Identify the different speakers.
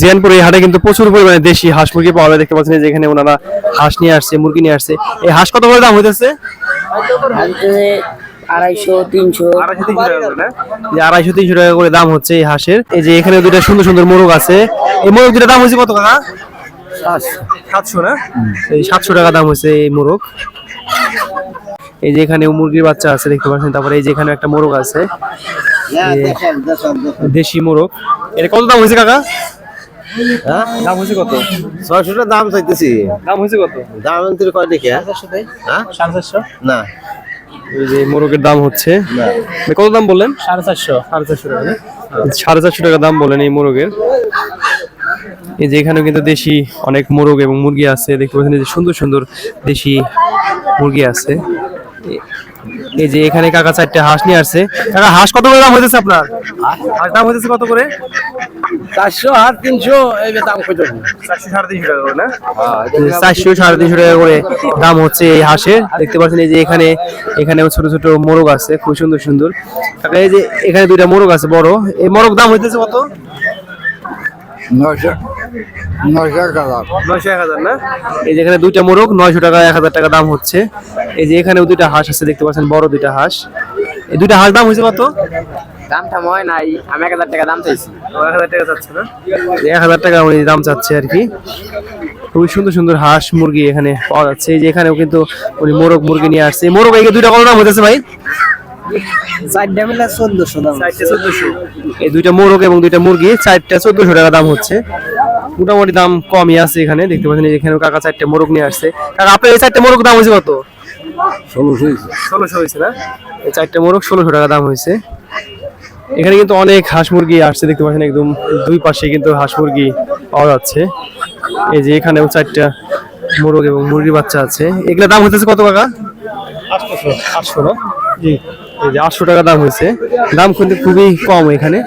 Speaker 1: জিয়ানপুর এই হাটে কিন্তু প্রচুর পরিমাণে দেশি হাঁস মুরগি পাওয়া যায়। দেখতে পাচ্ছেন এই যে এখানে ওনারা হাঁস নিয়ে আসছে, মুরগি নিয়ে আসছে। এই হাঁস কত করে দাম হইতেছে?
Speaker 2: আড়াইশো তিনশো
Speaker 1: আড়াইশো, তিনশো টাকা করে দাম হচ্ছে এই হাঁসের। এই যে এখানে দুটো সুন্দর সুন্দর মোরগ আছে। এই মোরগ দুটো দাম হয়েছে কত টাকা সাতশো না? এই সাতশো টাকা দাম হয়েছে এই মোরগ। এই যে এখানে মুরগির বাচ্চা আছে, দেখতে পাচ্ছেন। তারপরে এই যে এখানে একটা মোরগ আছে। দেশি মোরগ। এটা কত দাম হয়েছে কাকা? দাম হয়েছে কত?
Speaker 3: ছয়শোটা দাম চাইতেছি।
Speaker 1: দাম হয়েছে কত?
Speaker 3: দাম অন্তর কয় দেখে হ্যাঁ?
Speaker 1: সাড়ে চারশো?
Speaker 3: না।
Speaker 1: এই যে মোরগের দাম হচ্ছে। কত দাম বললেন?
Speaker 2: সাড়ে চারশো।
Speaker 1: সাড়ে চারশো টাকা? সাড়ে চারশো টাকা দাম বলেন এই মোরগের। এই যে এখানেও কিন্তু দেশি অনেক মোরগ এবং মুরগি আছে। দেখতে পাচ্ছেন এই যে সুন্দর সুন্দর দেশি মুরগি আছে। এই যে এখানে কাকা চারটে হাঁস নিয়ে আসছে। কাকা হাঁস কত করে দাম হইতেছে আপনার? হাঁস দাম হইতেছে কত করে?
Speaker 3: চারশো আর তিনশো এই দাম কত
Speaker 1: চারশো সাড়ে তিনশো টাকা করে না? চারশো সাড়ে তিনশো টাকা করে দাম হচ্ছে এই হাঁসের। দেখতে পাচ্ছেন এই যে এখানে এখানে ছোট ছোট মোরগ আছে খুব সুন্দর সুন্দর। কাকা এই যে এখানে দুইটা মোরগ আছে বড়। এই মোরগ দাম হইতেছে কত? এই যে এখানে দুইটা মোরগ নয়শো টাকা এক হাজার টাকা দাম হচ্ছে। এই যে এখানেও দুইটা হাঁস আছে দেখতে পাচ্ছেন বড় দুইটা হাঁস। এই দুইটা হাঁস দাম হয়েছে কত?
Speaker 2: নাই আমি এক হাজার টাকা দাম চাইছি।
Speaker 1: এক হাজার টাকা চাচ্ছে না? এক হাজার টাকা উনি দাম চাচ্ছে আর কি। খুবই সুন্দর সুন্দর হাঁস মুরগি এখানে পাওয়া যাচ্ছে। এই যে এখানেও কিন্তু উনি মোরগ মুরগি নিয়ে আসছে। মোরগ এই দুইটা কত দাম হতেছে ভাই?
Speaker 2: চারটা মিলে চোদ্দশো দাম
Speaker 1: এই দুইটা মোরগ এবং দুইটা মুরগি চারটা চোদ্দশো টাকা দাম হচ্ছে। মোটামুটি দাম কমই আছে এখানে। দেখতে পাচ্ছেন এখানেও কাকা চারটে মোরগ নিয়ে আসছে। কাকা আপনার এই চারটে মোরগ দাম হয়েছে কত?
Speaker 3: ষোলোশো
Speaker 1: ষোলোশো হয়েছে না? এই চারটে মোরগ ষোলোশো টাকা দাম হয়েছে এখানে কিন্তু অনেক হাঁস মুরগি আসছে দেখতে পাচ্ছেন একদম দুই পাশে কিন্তু হাঁস মুরগি পাওয়া যাচ্ছে। এই যে এখানেও চারটা মোরগ এবং মুরগির বাচ্চা আছে। এগুলা দাম হতেছে কত টাকা আটশো আটশো না? জি। এই যে আটশো টাকা দাম হয়েছে দাম কিন্তু খুবই কম এখানে।